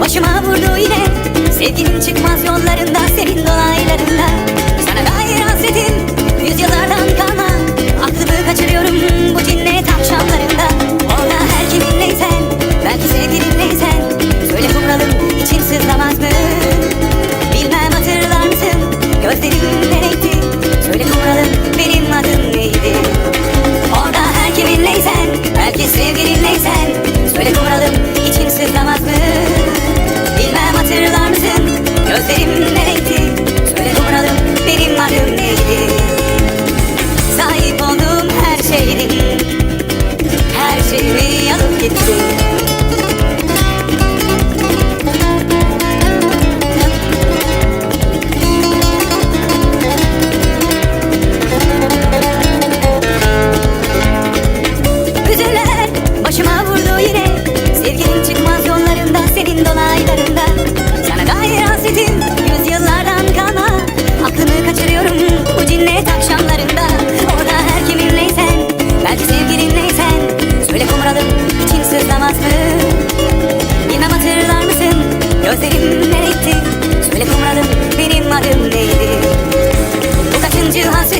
Başıma vurdu yine. Sevginin çıkmaz yollarında Senin dolaylarında Sevgilin neysen söyle duralım için sızlamaz mı? Bilmem hatırlar mısın gözlerim ne renkti? Söyle duralım benim adım neydi? Sahip oldum her şeyin her şeyimi alıp gittin Üzülen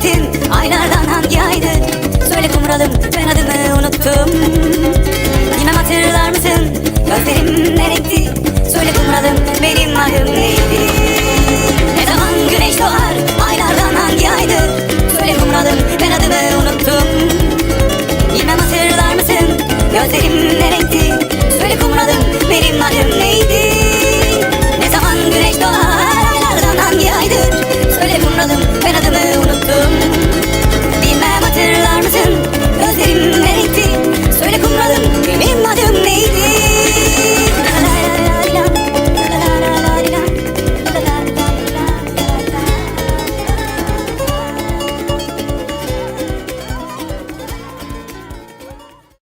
hasretin aylardan hangi aydı Söyle kumralım ben adımı unuttum. Bilmem hatırlar mısın? Gözlerim ne renkti? Söyle kumralım benim adım neydi?